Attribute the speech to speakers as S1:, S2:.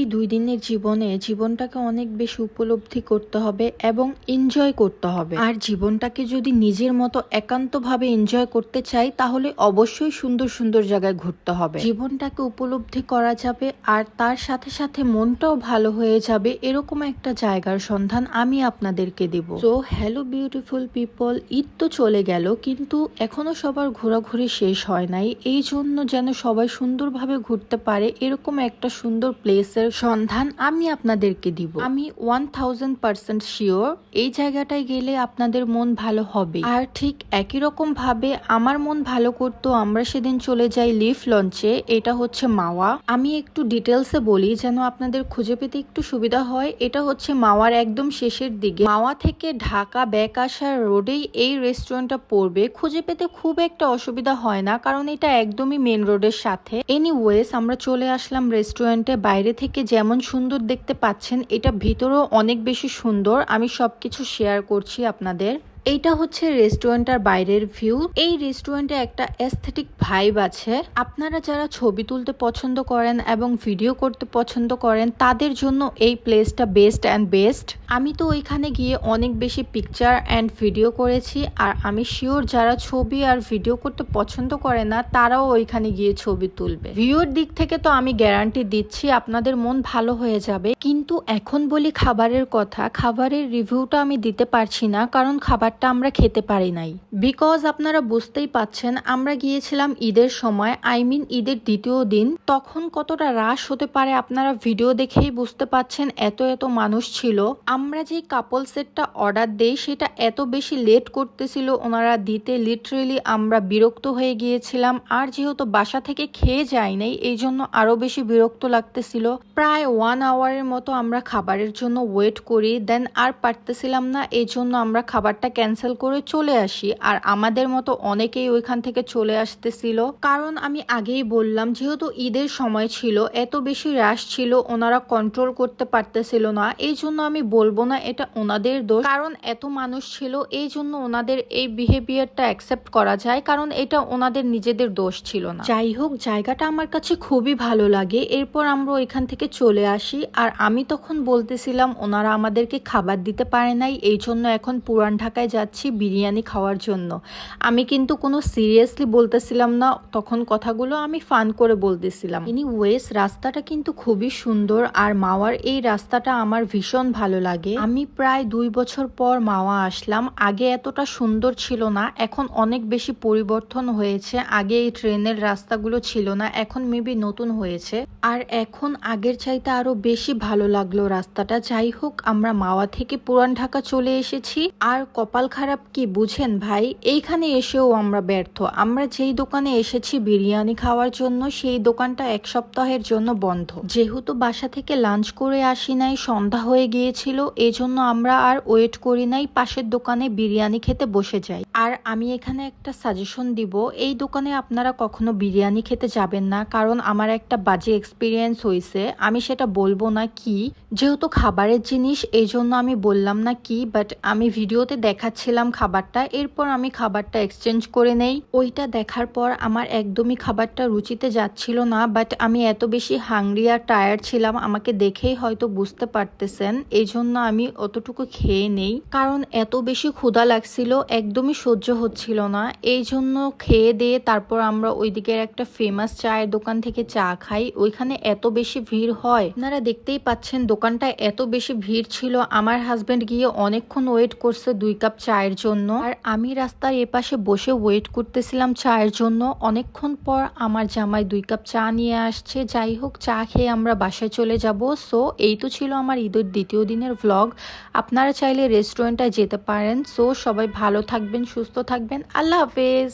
S1: এই দুই দিনের জীবনে জীবনটাকে অনেক বেশি উপলব্ধি করতে হবে এবং এনজয় করতে হবে। আর জীবনটাকে যদি নিজের মতো একান্তভাবে এনজয় করতে চাই, তাহলে অবশ্যই সুন্দর সুন্দর জায়গায় ঘুরতে হবে। জীবনটাকে উপলব্ধি করা যাবে আর তার সাথে সাথে মনটাও ভালো হয়ে যাবে এরকম একটা জায়গার সন্ধান আমি আপনাদেরকে দেব। তো হ্যালো বিউটিফুল পিপল ঈদ তো চলে গেল, কিন্তু এখনও সবার ঘোরাঘুরি শেষ হয় নাই। এই জন্য যেন সবাই সুন্দরভাবে ঘুরতে পারে, এরকম একটা সুন্দর প্লেসের সন্ধান আমি আপনাদেরকে দিব। আমি ওয়ান থাউজেন্ড পার্সেন্ট শিওর এই জায়গাটায় গেলে আপনাদের মন ভালো হবে। আর ঠিক একই রকম ভাবে আমার মন ভালো করতো আমরা সেদিন চলে যাই লিফ লঞ্চে, এটা হচ্ছে মাওয়া। আমি একটু ডিটেলসে বলি যেন আপনাদের খুঁজে পেতে একটু সুবিধা হয়। এটা হচ্ছে মাওয়ার একদম শেষের দিকে। মাওয়া থেকে ঢাকা ব্যাক আসার রোডেই এই রেস্টুরেন্টটা পড়বে। খুঁজে পেতে খুব একটা অসুবিধা হয় না, কারণ এটা একদমই মেন রোডের সাথে। এনিওয়েজ আমরা চলে আসলাম রেস্টুরেন্টে বাইরে থেকে যেমন সুন্দর দেখতে পাচ্ছেন, এটা ভিতরেও অনেক বেশি সুন্দর। আমি সব কিছু শেয়ার করছি আপনাদের। এইটা হচ্ছে রেস্টুরেন্টার বাইরের ভিউ। এই রেস্টুরেন্টে একটা এস্থেটিক ভাইব আছে। আপনারা যারা ছবি তুলতে পছন্দ করেন এবং ভিডিও করতে পছন্দ করেন, তাদের জন্য এই প্লেসটা বেস্ট অ্যান্ড বেস্ট আমি তো ওইখানে গিয়ে অনেক বেশি পিকচার অ্যান্ড ভিডিও করেছি। আর আমি শিওর যারা ছবি আর ভিডিও করতে পছন্দ করে না, তারাও ওইখানে গিয়ে ছবি তুলবে। ভিউর দিক থেকে তো আমি গ্যারান্টি দিচ্ছি, আপনাদের মন ভালো হয়ে যাবে। কিন্তু এখন বলি খাবারের কথা। খাবারের রিভিউটা আমি দিতে পারছি না, কারণ খাবারটা আমরা খেতে পারি নাই। বিকজ আপনারা বুঝতেই পাচ্ছেন, আমরা গিয়েছিলাম ঈদের সময় আই মিন ঈদের দ্বিতীয় দিন, তখন কতটা রাশ হতে পারে আপনারা ভিডিও দেখেই বুঝতে পাচ্ছেন, এত এত মানুষ ছিল। আমরা যে কাপল সেটটা অর্ডার দেই, সেটা এত বেশি লেট করতেছিল, ওনারা দিতে লিটারেলি আমরা বিরক্ত হয়ে গিয়েছিলাম, আর যেহেতু বাসা থেকে খেয়ে যাই নাই, এই জন্য আরও বেশি বিরক্ত লাগতেছিল। প্রায় ওয়ান আওয়ারের মতো আমরা খাবারের জন্য ওয়েট করি দেন আর পারতেছিলাম না, এই জন্য আমরা খাবারটা ক্যান্সেল করে চলে আসি। আর আমাদের মতো অনেকেই ওইখান থেকে চলে আসতেছিল। কারণ আমি আগেই বললাম, যেহেতু ঈদের সময় ছিল, এত বেশি রাশ ছিল, ওনারা কন্ট্রোল করতে পারতেছিল না। এই জন্য আমি বলব না, এটা ওনাদের দোষ। কারণ এত মানুষ ছিল, এই জন্য ওনাদের এই বিহেভিয়ারটা অ্যাকসেপ্ট করা যায়। কারণ এটা ওনাদের নিজেদের দোষ ছিল না। যাই হোক, জায়গাটা আমার কাছে খুবই ভালো লাগে। এরপর আমরা ওইখান থেকে চলে আসি। আর আমি তখন বলতেছিলাম, ওনারা আমাদেরকে খাবার দিতে পারে নাই। এই জন্য এখন পুরান ঢাকায় যাচ্ছি বিরিয়ানি খাওয়ার জন্য। আমি কিন্তু কোনো সিরিয়াসলি বলতেছিলাম না, তখন কথাগুলো আমি ফান করে বলতেছিলাম। ইনি ওয়েস, রাস্তাটা কিন্তু খুবই সুন্দর আর মাওয়ার এই রাস্তাটা আমার ভীষণ ভালো লাগে। আমি প্রায় দুই বছর পর মাওয়া আসলাম। আগে এতটা সুন্দর ছিল না, এখন অনেক বেশি পরিবর্তন হয়েছে। আগে এই ট্রেনের রাস্তাগুলো ছিল না, এখন মেবি নতুন হয়েছে। আর এখন আগের চাইতে আরও বেশি ভালো লাগল রাস্তাটা। যাই হোক, আমরা মাওয়া থেকে পুরান ঢাকা চলে এসেছি। আর কপাল খারাপ কি বুঝেন ভাই? এইখানে এসেও আমরা ব্যর্থ। আমরা যেই দোকানে এসেছি বিরিয়ানি খাওয়ার জন্য, সেই দোকানটা এক সপ্তাহের জন্য বন্ধ। যেহেতু বাসা থেকে লাঞ্চ করে আসি নাই, সন্ধ্যা হয়ে গিয়েছিল এই জন্য আমরা আর ওয়েট করি নাই, পাশের দোকানে বিরিয়ানি খেতে বসে যাই। আর আমি এখানে একটা সাজেশন দিব, এই দোকানে আপনারা কখনো বিরিয়ানি খেতে যাবেন না, কারণ আমার একটা বাজে এক্সপিরিয়েন্স হয়েছে আমি সেটা বলব না কি, যেহেতু খাবারের জিনিস এই জন্য আমি বললাম না কি বাট আমি ভিডিওতে দেখাচ্ছিলাম খাবারটা, এরপর আমি খাবারটা এক্সচেঞ্জ করে নেই। ওইটা দেখার পর আমার একদমই খাবারটা রুচিতে যাচ্ছিল না বাট আমি এত বেশি হাংরি আর টায়ার্ড ছিলাম, আমাকে দেখেই হয়তো বুঝতে পারতেছেন। এই জন্য আমি অতটুকু খেয়ে নেই। কারণ এত বেশি ক্ষুধা লাগছিল, একদমই সহ্য হচ্ছিল না। এই জন্য খেয়ে দিয়ে তারপর আমরা ওই দিকের একটা ফেমাস চায়ের দোকান থেকে চা খাই। ওইখানে এত বেশি ভিড় হয়। আপনারা দেখতেই পাচ্ছেন দোকানটা এত বেশি ভিড় ছিল। আমার হাজবেন্ড গিয়ে অনেকক্ষণ ওয়েট করছে দুই কাপ চায়ের জন্য। আর আমি রাস্তার এপাশে বসে ওয়েট করতেছিলাম চায়ের জন্য। অনেকক্ষণ পর আমার জামাই দুই কাপ চা নিয়ে আসছে। যাই হোক, চা খেয়ে আমরা বাসায় চলে যাব। সো এই তো ছিল আমার ঈদের দ্বিতীয় দিনের ভ্লগ আপনারা চাইলে রেস্টুরেন্টে যেতে পারেন। সো সবাই ভালো থাকবেন, সুস্থ থাকবেন। আল্লাহ হাফেজ!